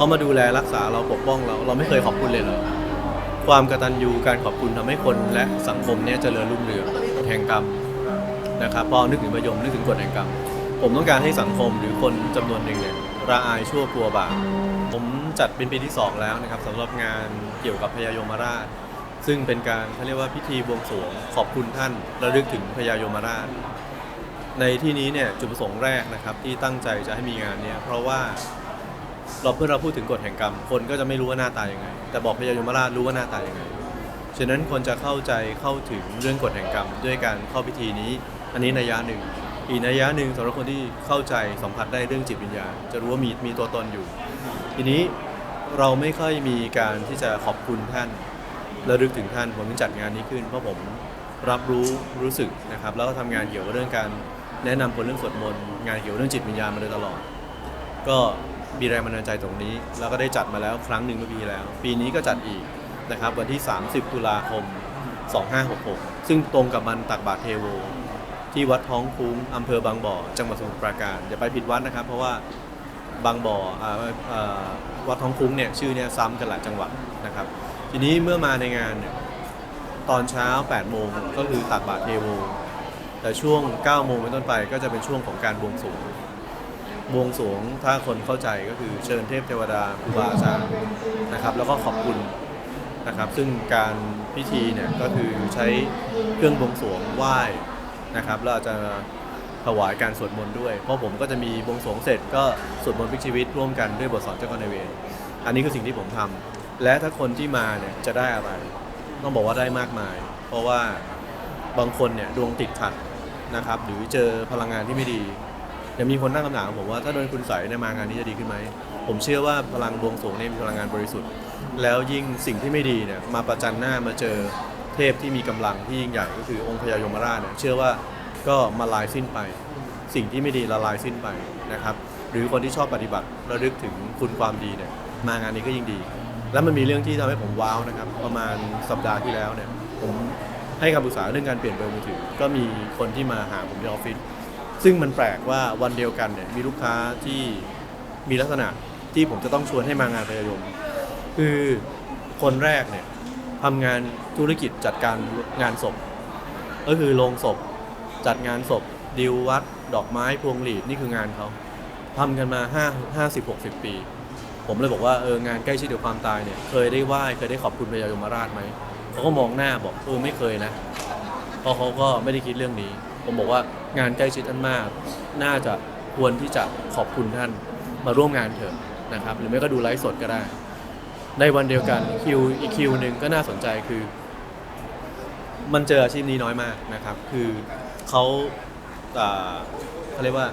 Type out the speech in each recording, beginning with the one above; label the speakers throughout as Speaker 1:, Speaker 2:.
Speaker 1: เขามาดูแลรักษาเราปกป้องเรา เราไม่เคยขอบคุณเลยเหรอความกตัญญูการขอบคุณทำให้คนและสังคมเนี่ยเจริญรุ่งเรืองกฎแห่งกรรมนะครับพอนึกถึงประยมนึกถึงกฎแห่งกรรม ผมต้องการให้สังคมหรือคนจำนวนหนึ่งเนี่ยระอายชั่วกลัวบาปผมจัดเป็นปีที่สองแล้วนะครับสำหรับงานเกี่ยวกับพญายมราช ซึ่งเป็นการเขาเรียกว่าพิธีบวงสรวงขอบคุณท่านระลึกถึงพญายมราช ในที่นี้เนี่ยจุดประสงค์แรกนะครับที่ตั้งใจจะให้มีงานเนี่ยเพราะว่า เราเพื่อเราพูดถึงกฎแห่งกรรม คนก็จะไม่รู้ว่าหน้าตายังไง แต่บอกพญายมราชรู้ว่าหน้าตายังไง ฉะนั้นคนจะเข้าใจเข้าถึงเรื่องกฎแห่งกรรม ด้วยการเข้าพิธีนี้ อันนี้นัยยะหนึ่ง อีกนัยยะหนึ่งสำหรับคนที่เข้าใจสัมผัสได้เรื่องจิตวิญญาณ จะรู้ว่ามีมีตัวตนอยู่ ทีนี้เราไม่ค่อยมีการที่จะขอบคุณท่านระลึกถึงท่านผมถึงจัดงานนี้ขึ้นเพราะผมรับรู้รู้สึกนะครับ แล้วก็ทำงานเกี่ยวกับเรื่องการแนะนำคนเรื่องสวดมนต์งานเกี่ยวกับเรื่องจิตวิญญาณมาโดยตลอด ก็ มีแรงบันดาลใจตรงนี้ แล้วก็ได้จัดมาแล้วครั้งหนึ่งเมื่อปีแล้ว ปีนี้ก็จัดอีกนะครับวันที่ 30 ตุลาคม 2566 ซึ่งตรงกับวันตักบาตรเทโว ที่วัดท้องคุ้งอำเภอบางบ่อ จังหวัดสมุทรปราการอย่าไปผิดวัดนะครับ เพราะว่าบางบ่อออวัดท้องคุ้งเนี่ยชื่อเนี่ยซ้ำกันหลายจังหวัดนะครับ ทีนี้เมื่อมาในงานเนี่ยตอนเช้า 8 โมงก็คือตักบาตรเทโว แต่ช่วง 9 โมงเป็นต้นไปก็จะเป็นช่วงของการบวงสรวง บวงสรวงถ้าคนเข้าใจก็คือเชิญเทพเทวดาครูบาอาจารย์นะครับ แล้วก็ขอบคุณนะครับ ซึ่งการพิธีเนี่ยก็คือใช้เครื่องบวงสรวงไหว้นะครับแล้วอาจจะถวายการสวดมนต์ด้วย เพราะผมก็จะมีบวงสรวงเสร็จก็สวดมนต์พิชีวิตร่วมกันด้วยบทสอนเจ้ากรรมนายเวรอันนี้คือสิ่งที่ผมทำและถ้าคนที่มาเนี่ยจะได้อะไร ต้องบอกว่าได้มากมาย เพราะว่าบางคนเนี่ยดวงติดขัดนะครับ หรือเจอพลังงานที่ไม่ดี ยังมีคนตั้งคำถามกับผมว่าถ้าโดนคุณใส่ในยมางานนี้จะดีขึ้นไหม ผมเชื่อว่าพลังบวงสรวงเนี่ยมีพลังงานบริสุทธิ์ แล้วยิ่งสิ่งที่ไม่ดีเนี่ยมาประจันหน้ามาเจอเทพที่มีกำลังที่ยิ่งใหญ่ก็คือองค์พญายมราชเนี่ยเชื่อว่าก็มาลายสิ้นไป สิ่งที่ไม่ดีละลายสิ้นไปนะครับ หรือคนที่ชอบปฏิบัติระลึกถึงคุณความดีเนี่ยมางานนี้ก็ยิ่งดี แล้วมันมีเรื่องที่ทำให้ผมว้าวนะครับ ประมาณสัปดาห์ที่แล้วเนี่ยผมให้คำปรึกษาเรื่องการเปลี่ยนเบอร์มือถือ ก็มีคนที่มาหาผมที่ออฟฟิศ ซึ่งมันแปลกว่าวันเดียวกันเนี่ยมีลูกค้าที่มีลักษณะที่ผมจะต้องชวนให้มางานพยายมคือคนแรกเนี่ยทำงานธุรกิจจัดการงานศพ ก็คือโรงศพ จัดงานศพดิววัด ดอกไม้พวงหลีดนี่คืองานเขาทำกันมา 5 50 60 ปี ผมเลยบอกว่าเอองานใกล้ชิดกับความตายเนี่ยเคยได้ไหว้เคยได้ขอบคุณพญายมราชไหมเขาก็มองหน้าบอกเออไม่เคยนะเพราะเขาก็ไม่ได้คิดเรื่องนี้ ผมบอกว่างานใกล้ชิดท่านมาก น่าจะควรที่จะขอบคุณท่านมาร่วมงานเถอะนะครับ หรือไม่ก็ดูไลฟ์สดก็ได้ ในวันเดียวกันคิวอีกคิวหนึ่งก็น่าสนใจคือ มันเจออาชีพนี้น้อยมากนะครับ คือเขาเขาเรียกว่า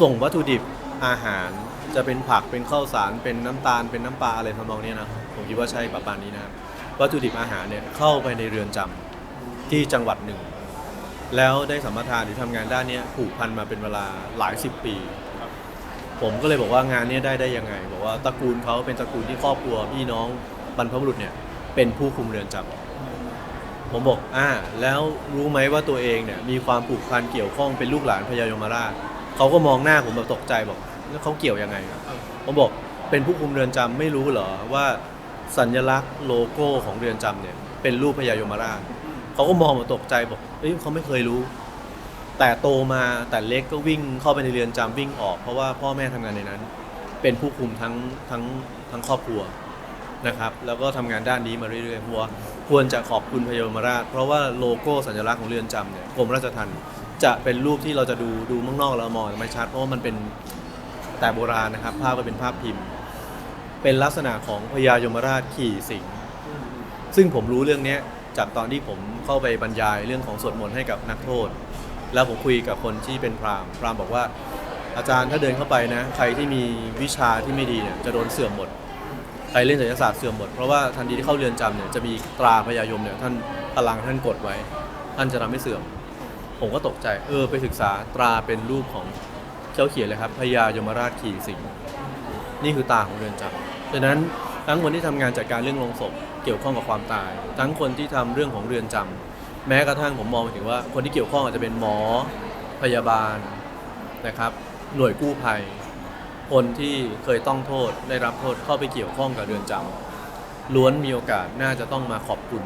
Speaker 1: ส่งวัตถุดิบอาหารจะเป็นผักเป็นข้าวสารเป็นน้ำตาลเป็นน้ำปลาอะไรทำนองนี้นะผมคิดว่าใช่ประมาณนี้นะครับวัตถุดิบอาหารเนี่ยเข้าไปในเรือนจำที่จังหวัดหนึ่ง แล้วได้สัมปทานหรือทำงานด้านเนี้ยผูกพันมาเป็นเวลาหลายสิบปี ผมก็เลยบอกว่างานเนี้ยได้ได้ยังไง บอกว่าตระกูลเขาเป็นตระกูลที่ครอบครัวพี่น้องบรรพบุรุษเนี่ยเป็นผู้คุมเรือนจำผมบอกอ่าแล้วรู้ไหมว่าตัวเองเนี่ยมีความผูกพันเกี่ยวข้องเป็นลูกหลานพญายมราชเขาก็มองหน้าผมแบบตกใจบอกแล้วเขาเกี่ยวยังไงผมบอกเป็นผู้คุมเรือนจำไม่รู้เหรอว่าสัญลักษณ์โลโก้ของเรือนจำเนี่ยเป็นรูปพญายมราช เขาก็มองมาตกใจบอกเอ้ยเขาไม่เคยรู้ แต่โตมาแต่เล็กก็วิ่งเข้าไปในเรือนจำวิ่งออก เพราะว่าพ่อแม่ทำงานในนั้น เป็นผู้คุมทั้งทั้งทั้งครอบครัวนะครับ แล้วก็ทำงานด้านนี้มาเรื่อยๆเพราะว่าควรจะขอบคุณพยมราช เพราะว่าโลโก้สัญลักษณ์ของเรือนจำเนี่ยกรมราชทัณฑ์จะเป็นรูปที่เราจะดูดูข้างนอกเรามองไม่ชัดเพราะว่ามันเป็นแต่โบราณนะครับ ภาพก็เป็นภาพพิมพ์ เป็นลักษณะของพญายมราชขี่สิงห์ซึ่งผมรู้เรื่องเนี้ย จากตอนที่ผมเข้าไปบรรยายเรื่องของสวดมนต์ให้กับนักโทษ แล้วผมคุยกับคนที่เป็นพราหมณ์พราหมณ์บอกว่าอาจารย์ถ้าเดินเข้าไปนะ ใครที่มีวิชาที่ไม่ดีเนี่ยจะโดนเสื่อมหมด ใครเล่นศิลปศาสตร์เสื่อมหมด เพราะว่าทันทีที่เข้าเรือนจำเนี่ยจะมีตราพญายมเนี่ยท่านพลังท่านกดไว้ ท่านจะทำให้เสื่อม ผมก็ตกใจเออไปศึกษาตราเป็นรูปของเจ้าเขียนเลยครับพญายมราชขี่สิงห์นี่คือตาของเรือนจำดังนั้นทั้งคนที่ทำงานจัดการเรื่องโลงศพ เกี่ยวข้องกับความตาย ทั้งคนที่ทำเรื่องของเรือนจำแม้กระทั่งผมมองไปถึงว่าคนที่เกี่ยวข้องอาจจะเป็นหมอพยาบาลนะครับ หน่วยกู้ภัย คนที่เคยต้องโทษได้รับโทษเข้าไปเกี่ยวข้องกับเรือนจำล้วนมีโอกาสน่าจะต้องมาขอบคุณ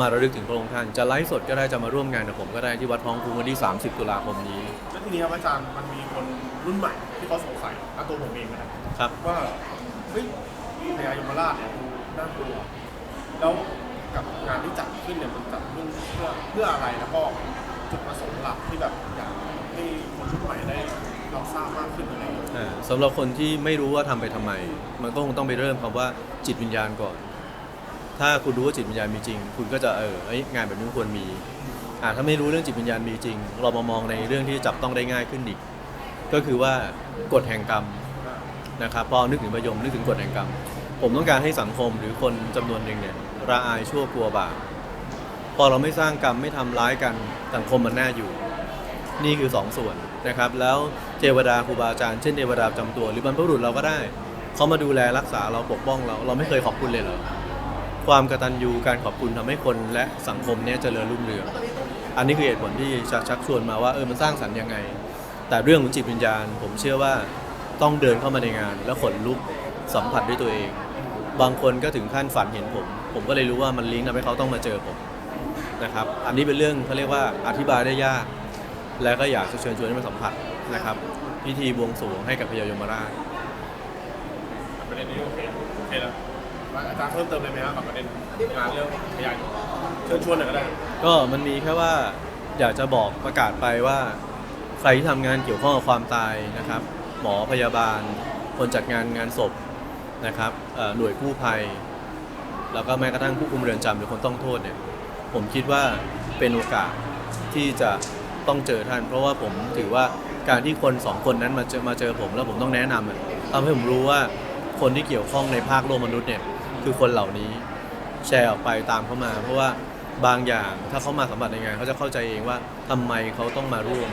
Speaker 1: มาระลึกถึงพระองค์ท่าน จะไลฟ์สดก็ได้จะมาร่วมงานกับผมก็ได้ที่วัดท้องคุ้งวันที่ 30 ตุลาคมนี้
Speaker 2: แล้วทีนี้ครับอาจารย์มันมีคนรุ่นใหม่ที่เขาสงสัยและตัวผมเองนะครับ
Speaker 1: ครับ
Speaker 2: ว่าเฮ้ยพญายมราชเนี่ยดูน่ากลัว แล้วกับงานที่จัดขึ้นเนี่ยมันจัดขึ้นเพื่อเพื่ออะไรแล้วก็จุดประสงค์หลักที่แบบอยากให้คนรุ่นใหม่ได้รับทราบมากขึ้นอะไรอย่างเงี้ย
Speaker 1: อ่าสำหรับคนที่ไม่รู้ว่าทำไปทำไม มันก็คงต้องไปเริ่มคำว่าจิตวิญญาณก่อน ถ้าคุณรู้ว่าจิตวิญญาณมีจริง คุณก็จะเออเอ้ยงานแบบนี้ควรมีอ่าถ้าไม่รู้เรื่องจิตวิญญาณมีจริง เรามามองในเรื่องที่จับต้องได้ง่ายขึ้นอีก ก็คือว่ากฎแห่งกรรมนะครับพอนึกถึงประยมนึกถึงกฎแห่งกรรม ผมต้องการให้สังคมหรือคนจำนวนหนึ่งเนี่ย ระอายชั่วกลัวบาปพอเราไม่สร้างกรรมไม่ทำร้ายกันสังคมมันน่าอยู่ นี่คือสองส่วนนะครับ แล้วเทวดาครูบาอาจารย์เช่นเทวดาประจำตัว หรือบรรพบุรุษเราก็ได้เขามาดูแลรักษาเราปกป้องเรา เราไม่เคยขอบคุณเลยเหรอความกตัญญูการขอบคุณทำให้คนและสังคมเนี่ยเจริญรุ่งเรืองอันนี้คือเหตุผลที่ชักชักชวนมาว่าเออมันสร้างสรรค์ยังไง แต่เรื่องของจิตวิญญาณ ผมเชื่อว่าต้องเดินเข้ามาในงาน แล้วขนลุกสัมผัสด้วยตัวเอง บางคนก็ถึงขั้นฝันเห็นผม ผมก็เลยรู้ว่ามันลิงก์ทำให้เขาต้องมาเจอผมนะครับ อันนี้เป็นเรื่องเขาเรียกว่าอธิบายได้ยาก และก็อยากจะเชิญชวนให้มาสัมผัสนะครับ พิธีบวงสรวงให้กับพญายมราช
Speaker 2: ประเด็นนี้โอเคโอเคแล้วอาจารย์เพิ่มเติมเลยไหมครับกับประเด็นงานเรื่องพญายเชิญชวนหน่อยก็ได้
Speaker 1: ก็มันมีแค่ว่าอยากจะบอกประกาศไปว่าใครที่ทำงานเกี่ยวข้องกับความตายนะครับ หมอพยาบาล คนจัดงานงานศพนะครับเอ่อหน่วยกู้ภัย แล้วก็แม้กระทั่งผู้คุมเรือนจำหรือคนต้องโทษเนี่ย ผมคิดว่าเป็นโอกาสที่จะต้องเจอท่าน เพราะว่าผมถือว่าการที่คนสองคนนั้นมาเจอมาเจอผมแล้วผมต้องแนะนำอะทำให้ผมรู้ว่าคนที่เกี่ยวข้องในภาคโลกมนุษย์เนี่ยคือคนเหล่านี้แชร์ออกไปตามเข้ามา เพราะว่าบางอย่างถ้าเขามาสัมผัสในงานเขาจะเข้าใจเองว่าทำไมเขาต้องมาร่วม